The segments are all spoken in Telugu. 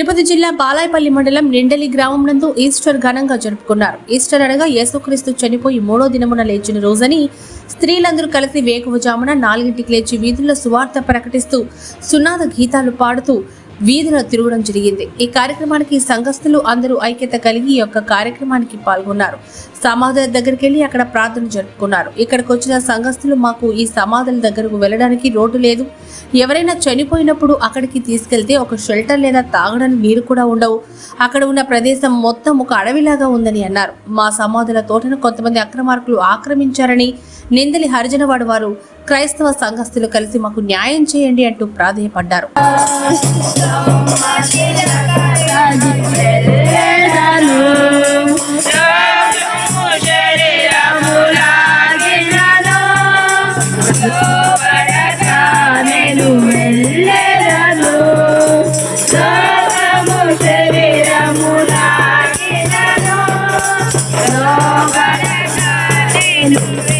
తిరుపతి జిల్లా బాలాయపల్లి మండలం నిండలి గ్రామం నందు ఈస్టర్ ఘనంగా జరుపుకున్నారు. ఈస్టర్ అనగా యేసుక్రీస్తు చనిపోయి మూడో దినమున లేచిన రోజని స్త్రీలందరూ కలిసి వేకువజామున నాలుగింటికి లేచి వీధుల్లో సువార్త ప్రకటిస్తూ సునాద గీతాలు పాడుతూ వీధిలో తిరగడం జరిగింది. ఈ కార్యక్రమానికి సంఘస్థులు అందరూ ఐక్యత కలిగి ఈ యొక్క కార్యక్రమానికి పాల్గొన్నారు. సమాధుల దగ్గరికి వెళ్ళి అక్కడ ప్రార్థన జరుపుకున్నారు. ఇక్కడికి వచ్చిన సంఘస్థులు మాకు ఈ సమాధుల దగ్గరకు వెళ్ళడానికి రోడ్డు లేదు. ఎవరైనా చనిపోయినప్పుడు అక్కడికి తీసుకెళ్తే ఒక షెల్టర్ లేదా తాగడానికి నీరు కూడా ఉండవు. అక్కడ ఉన్న ప్రదేశం మొత్తం ఒక అడవిలాగా ఉందని అన్నారు. మా సమాధుల తోటను కొంతమంది అక్రమార్కులు ఆక్రమించారని నిందలి హరిజనవాడు వారు క్రైస్తవ సంఘస్థులు కలిసి మాకు న్యాయం చేయండి అంటూ ప్రాధేయపడ్డారు you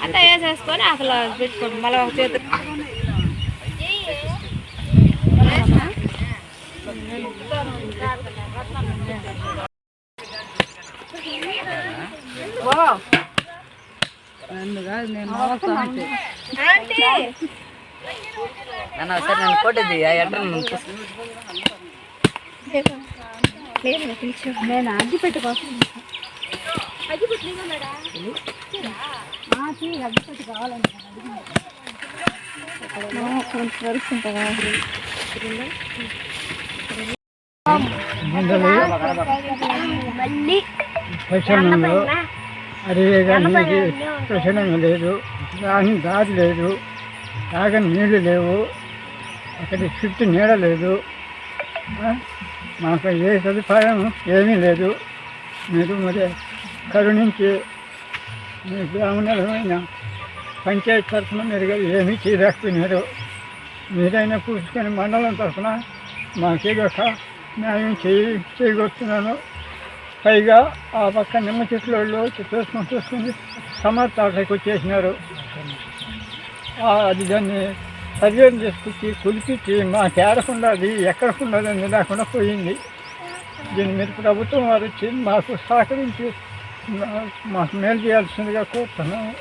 అంతా వేసేసుకొని అసలు పెట్టుకోండి మళ్ళీ ఒక చేతి అన్న సరే నన్ను కొట్టేది ఆ ఎట్ట నన్ను నేను అగ్గి పెట్టుకో పశువులలో అడిగేదానికి ప్రశ్న లేదు. దాని దారి లేదు. తాగని నీళ్ళు లేవు. అక్కడి చుట్టూ నీడ లేదు? మాకు ఏ సదుపాయం ఏమీ లేదు. మీరు మరి కరుణించి బ్రాహ్మణులమైన పంచాయతీ తరఫున మీరు ఏమీ చేయలేకపోయినారు. మీరైనా పూసుకొని మండలం తరఫున మాకేదొక న్యాయం చేయి చేయగొస్తున్నాను పైగా ఆ పక్క నిమ్మ చెట్లు వాళ్ళు చూసుకొని చూసుకొని సమర్థ అక్కడికి వచ్చేసినారు. అది దాన్ని సర్వేలు చేసుకొచ్చి కులిపించి మా తేరకుండా అది ఎక్కడకుండా అది లేకుండా పోయింది. దీని మీద ప్రభుత్వం వారు వచ్చి మాకు సహకరించి మా- మాకు మేలు చేయాల్సిందిగా కోరుతున్నాము